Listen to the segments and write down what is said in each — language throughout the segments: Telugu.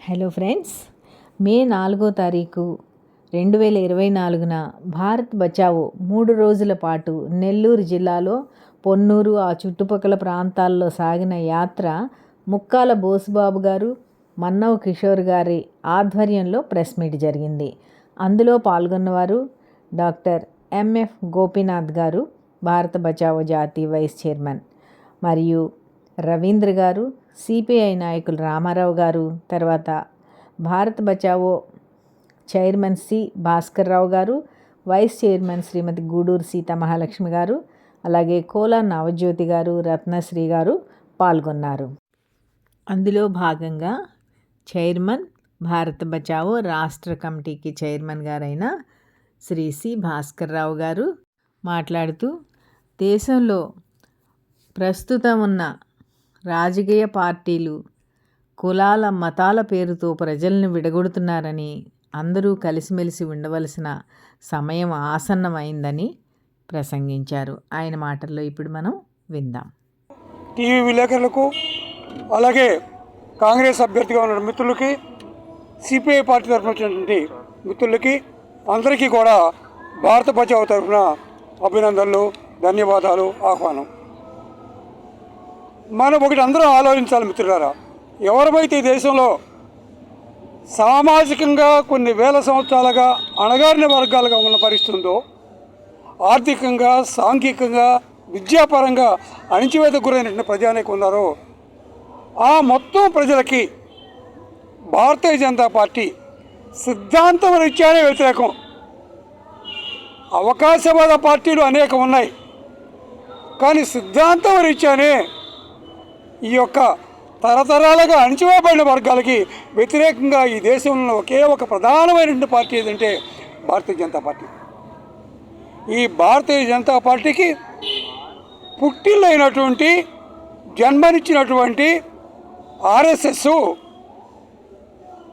హలో ఫ్రెండ్స్ మే నాలుగో తారీఖు రెండు వేల ఇరవై నాలుగున భారత్ బచావో మూడు రోజుల పాటు నెల్లూరు జిల్లాలో పొన్నూరు ఆ చుట్టుపక్కల ప్రాంతాల్లో సాగిన యాత్ర ముక్కాల బోసుబాబు గారు మన్నవ్ కిషోర్ గారి ఆధ్వర్యంలో ప్రెస్ మీట్ జరిగింది. అందులో పాల్గొన్నవారు డాక్టర్ ఎంఎఫ్ గోపీనాథ్ గారు భారత బచావో జాతీయ వైస్ చైర్మన్ మరియు రవీంద్ర గారు సిపిఐ నాయకులు రామారావు గారు తర్వాత Bharat Bachao chairman C Bhaskar Rao garu vice chairman Shrimati Guduru Seetha Mahalakshmi garu అలాగే కోలా నవజ్యోతి గారు రత్నశ్రీ గారు పాల్గొన్నారు. అందులో భాగంగా చైర్మన్ భారత బచావో రాష్ట్ర కమిటీకి చైర్మన్ గారైన శ్రీ సి భాస్కర్ రావు గారు మాట్లాడుతూ దేశంలో ప్రస్తుతం ఉన్న రాజకీయ పార్టీలు కులాల మతాల పేరుతో ప్రజల్ని విడగొడుతున్నారని అందరూ కలిసిమెలిసి ఉండవలసిన సమయం ఆసన్నమైందని ప్రసంగించారు. ఆయన మాటల్లో ఇప్పుడు మనం విందాం. టీవీ విలేకరులకు అలాగే కాంగ్రెస్ అభ్యర్థిగా ఉన్న మిత్రులకి సిపిఐ పార్టీ తరఫున వచ్చినటువంటి మిత్రులకి అందరికీ కూడా భారత బచావు తరఫున అభినందనలు ధన్యవాదాలు ఆహ్వానం. మనం ఒకటి అందరూ ఆలోచించాలి మిత్రులారా. ఎవరమైతే ఈ దేశంలో సామాజికంగా కొన్ని వేల సంవత్సరాలుగా అణగారిన వర్గాలుగా ఉన్న పరిస్థితి ఉందో ఆర్థికంగా సాంఘికంగా విద్యాపరంగా అణిచివేత గురైనటువంటి ప్రజానికి ఉన్నారో ఆ మొత్తం ప్రజలకి భారతీయ జనతా పార్టీ సిద్ధాంతం రీత్యానే వ్యతిరేకం. అవకాశవాద పార్టీలు అనేకం ఉన్నాయి. కానీ సిద్ధాంతం రీత్యానే ఈ యొక్క తరతరాలుగా అణిచివేయబడిన వర్గాలకి వ్యతిరేకంగా ఈ దేశంలో ఒకే ఒక ప్రధానమైనటువంటి పార్టీ ఏదంటే భారతీయ జనతా పార్టీ. ఈ భారతీయ జనతా పార్టీకి పుట్టిల్లైనటువంటి జన్మనిచ్చినటువంటి ఆర్ఎస్ఎస్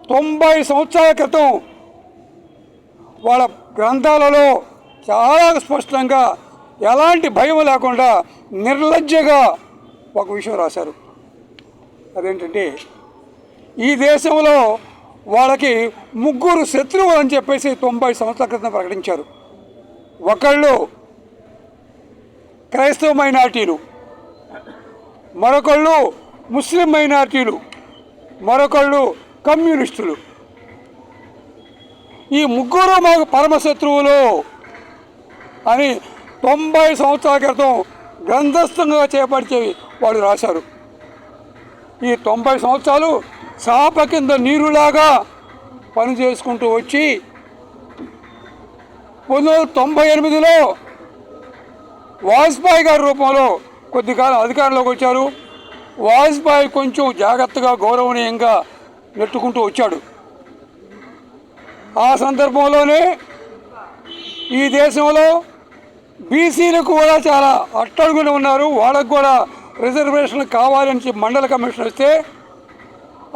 తొంభై సంవత్సరాల క్రితం వాళ్ళ గ్రంథాలలో చాలా స్పష్టంగా ఎలాంటి భయం లేకుండా నిర్లజ్జగా ఒక విషయం రాశారు. అదేంటంటే ఈ దేశంలో వాళ్ళకి ముగ్గురు శత్రువులు అని చెప్పేసి తొంభై సంవత్సరాల క్రితం ప్రకటించారు. ఒకళ్ళు క్రైస్తవ మైనార్టీలు మరొకళ్ళు ముస్లిం మైనార్టీలు మరొకళ్ళు కమ్యూనిస్టులు. ఈ ముగ్గురు మాకు పరమశత్రువులు అని తొంభై సంవత్సరాల క్రితం గ్రంథస్థంగా చేపడిచేవి వాడు రాశారు. ఈ తొంభై సంవత్సరాలు చాప కింద నీరులాగా పని చేసుకుంటూ వచ్చి పంతొమ్మిది వందల తొంభై ఎనిమిదిలో వాజ్పేయి గారి రూపంలో కొద్దికాలం అధికారంలోకి వచ్చారు. వాజ్పేయి కొంచెం జాగ్రత్తగా గౌరవనీయంగా నెట్టుకుంటూ వచ్చాడు. ఆ సందర్భంలోనే ఈ దేశంలో బీసీలకు కూడా చాలా అట్టడుగున ఉన్నారు. వాళ్ళకు కూడా రిజర్వేషన్లు కావాలని చెప్పి మండల కమిషన్ వస్తే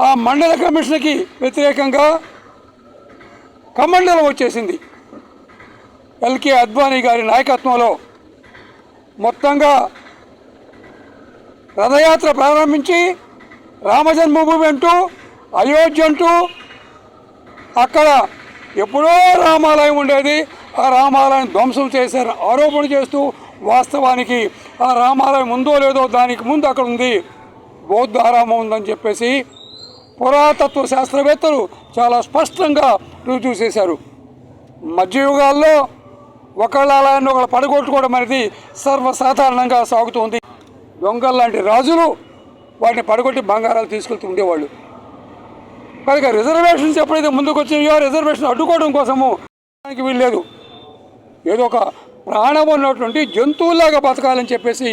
ఆ మండల కమిషన్కి వ్యతిరేకంగా కమండలం వచ్చేసింది. ఎల్కే అద్వానీ గారి నాయకత్వంలో మొత్తంగా రథయాత్ర ప్రారంభించి రామజన్మభూమి అంటూ అయోధ్య అంటూ అక్కడ ఎప్పుడో రామాలయం ఉండేది. ఆ రామాలయం ధ్వంసం చేశారు. ఆరోపణ చేస్తూ వాస్తవానికి ఆ రామాలయం ఉందో లేదో దానికి ముందు అక్కడ ఉంది. బౌద్ధ ఆరామం ఉందని చెప్పేసి పురాతత్వ శాస్త్రవేత్తలు చాలా స్పష్టంగా రుజువు చేశారు. మధ్యయుగాల్లో ఒకళ్ళ ఆలయాన్ని ఒకళ్ళు పడగొట్టుకోవడం అనేది సర్వసాధారణంగా సాగుతుంది. దొంగల లాంటి రాజులు వాటిని పడగొట్టి బంగారాలు తీసుకెళ్తూ ఉండేవాళ్ళు. కనుక రిజర్వేషన్స్ ఎప్పుడైతే ముందుకు వచ్చినాయో రిజర్వేషన్ అడ్డుకోవడం కోసము దానికి వీల్లేదు. ఏదో ఒక ప్రాణం ఉన్నటువంటి జంతువులాగా బతకాలని చెప్పేసి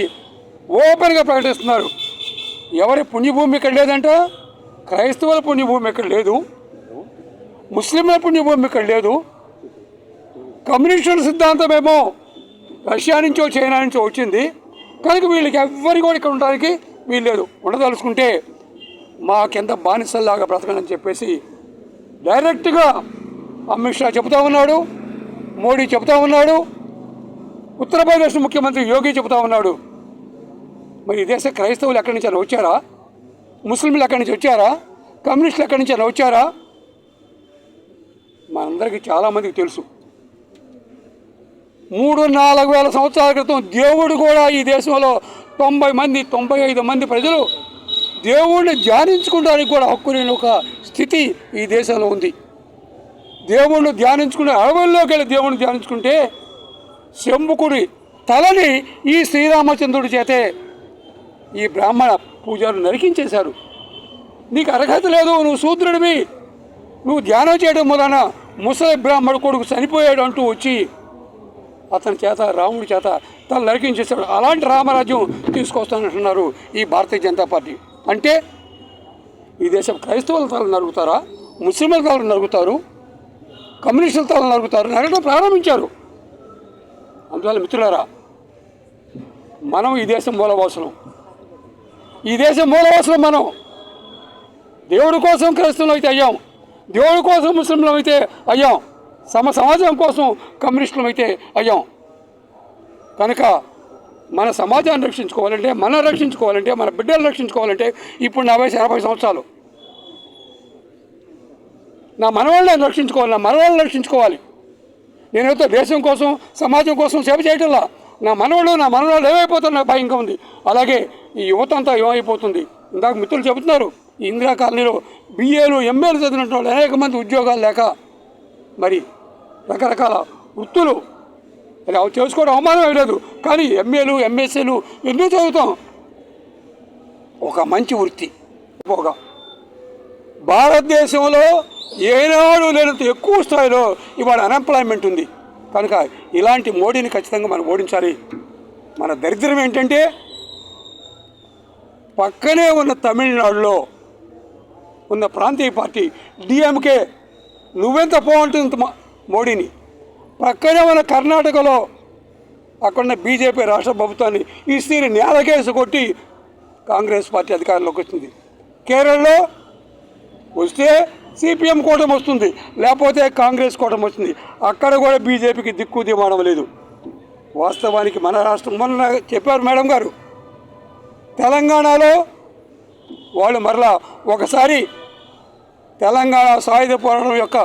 ఓపెన్గా ప్రకటిస్తున్నారు. ఎవరి పుణ్యభూమి ఇక్కడ లేదంట? క్రైస్తవుల పుణ్యభూమి ఇక్కడ లేదు. ముస్లింల పుణ్యభూమి ఇక్కడ లేదు. కమ్యూనిస్టుల సిద్ధాంతం ఏమో రష్యా నుంచో చైనా నుంచో వచ్చింది. కనుక వీళ్ళకి ఎవ్వరి కూడా ఇక్కడ ఉండడానికి వీల్లేదు. ఉండదలుచుకుంటే మాకెంత బానిసల్లాగా బ్రతకనని చెప్పేసి డైరెక్ట్గా అమిత్ షా చెబుతా ఉన్నాడు. మోడీ చెబుతా ఉన్నాడు. ఉత్తరప్రదేశ్ ముఖ్యమంత్రి యోగి చెబుతా ఉన్నాడు. మరి ఈ దేశ క్రైస్తవులు ఎక్కడి నుంచి వచ్చారా? ముస్లింలు ఎక్కడి నుంచి వచ్చారా? కమ్యూనిస్టులు ఎక్కడి నుంచి వచ్చారా? మనందరికీ చాలామందికి తెలుసు. మూడు నాలుగు వేల సంవత్సరాల క్రితం దేవుడు కూడా ఈ దేశంలో తొంభై మంది తొంభై ఐదు మంది ప్రజలు దేవుణ్ణి ధ్యానించుకోవడానికి కూడా హక్కు లేని ఒక స్థితి ఈ దేశంలో ఉంది. దేవుణ్ణి ధ్యానించుకునే అడవుల్లోకి వెళ్ళి దేవుణ్ణి ధ్యానించుకుంటే శంభుకుడి తలని ఈ శ్రీరామచంద్రుడి చేతే ఈ బ్రాహ్మణ పూజలు నరికించేశారు. నీకు అర్హత లేదు నువ్వు శూద్రుడివి. నువ్వు ధ్యానం చేయడం వలన ముసలి బ్రాహ్మడు కొడుకు చనిపోయాడు అంటూ వచ్చి అతని చేత రాముడి చేత తను నరికించేశాడు. అలాంటి రామరాజ్యం తీసుకొస్తానంటున్నారు ఈ భారతీయ జనతా పార్టీ. అంటే ఈ దేశం క్రైస్తవుల తల నరుగుతారా ముస్లింల తలను నరుగుతారు కమ్యూనిస్టుల తల నరుగుతారు నరగడం ప్రారంభించారు. అందువల్ల మిత్రులారా మనం ఈ దేశం మూలవాసులం. ఈ దేశం మూలవాసులం మనం. దేవుడి కోసం క్రైస్తవులు అయితే అయ్యాం. దేవుడి కోసం ముస్లింలం అయితే అయ్యాం. సమ సమాజం కోసం కమ్యూనిస్టులం అయితే అయ్యాం. కనుక మన సమాజాన్ని రక్షించుకోవాలంటే మనం రక్షించుకోవాలంటే మన బిడ్డలు రక్షించుకోవాలంటే ఇప్పుడు నా వయసు సంవత్సరాలు. నా మనవాళ్ళని రక్షించుకోవాలి నా మనవాళ్ళని రక్షించుకోవాలి. నేనైతే దేశం కోసం సమాజం కోసం సేవ చేయటంలా నా మనవాళ్ళు నా మనవాళ్ళు ఏమైపోతారు నాకు భయంగా ఉంది. అలాగే ఈ యువత అంతా ఏమైపోతుంది? ఇందాక మిత్రులు చెబుతున్నారు ఈ ఇందిరా కాలనీలో బిఏలు ఎంఏలు చదివిన వాళ్ళు అనేక మంది ఉద్యోగాలు లేక మరి రకరకాల వృత్తులు. ఇలా అవి చేసుకోవడం అవమానం లేదు. కానీ ఎంఏలు ఎంఎస్సీలు ఎందుకు చదువుతాం? ఒక మంచి వృత్తి. పోగా. భారతదేశంలో ఏనాడు లేనంత ఎక్కువ స్థాయిలో ఇవాళ అన్ఎంప్లాయ్మెంట్ ఉంది. కనుక ఇలాంటి మోడీని ఖచ్చితంగా మనం ఓడించాలి. మన దరిద్రం ఏంటంటే పక్కనే ఉన్న తమిళనాడులో ఉన్న ప్రాంతీయ పార్టీ డిఎంకే నువ్వెంత బాగుంటుంది మా- మోడీని? పక్కనే ఉన్న కర్ణాటకలో అక్కడున్న బీజేపీ రాష్ట్ర ప్రభుత్వాన్ని ఈ స్త్రీని నేలకేసి కొట్టి కాంగ్రెస్ పార్టీ అధికారంలోకి వచ్చింది. కేరళలో వస్తే సిపిఎం కూటమి వస్తుంది లేకపోతే కాంగ్రెస్ కూటమి వస్తుంది. అక్కడ కూడా బీజేపీకి దిక్కు దిమానం లేదు. వాస్తవానికి మన రాష్ట్రం మొన్న చెప్పారు మేడం గారు. తెలంగాణలో వాళ్ళు మరలా ఒకసారి తెలంగాణ సాయుధ పోరాటం యొక్క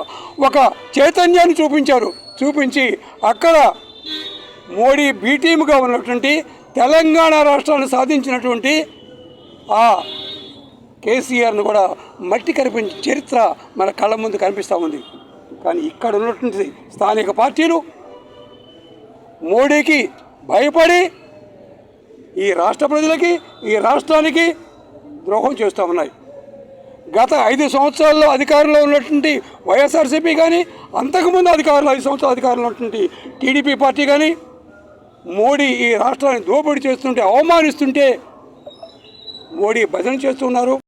ఒక చైతన్యాన్ని చూపించారు. చూపించి అక్కడ మోడీ బీటీముగా ఉన్నటువంటి తెలంగాణ రాష్ట్రాన్ని సాధించినటువంటి ఆ కేసీఆర్ను కూడా మట్టి కనిపించే చరిత్ర మన కళ్ళ ముందు కనిపిస్తూ ఉంది. కానీ ఇక్కడ ఉన్నటువంటి స్థానిక పార్టీలు మోడీకి భయపడి ఈ రాష్ట్ర ప్రజలకి ఈ రాష్ట్రానికి ద్రోహం చేస్తూ ఉన్నాయి. గత ఐదు సంవత్సరాల్లో అధికారంలో ఉన్నటువంటి వైఎస్ఆర్సీపీ కానీ అంతకుముందు అధికారులు ఐదు సంవత్సరాల అధికారంలో ఉన్నటువంటి టీడీపీ పార్టీ కానీ మోడీ ఈ రాష్ట్రాన్ని దోపిడీ చేస్తుంటే అవమానిస్తుంటే మోడీ భజన చేస్తున్నారు.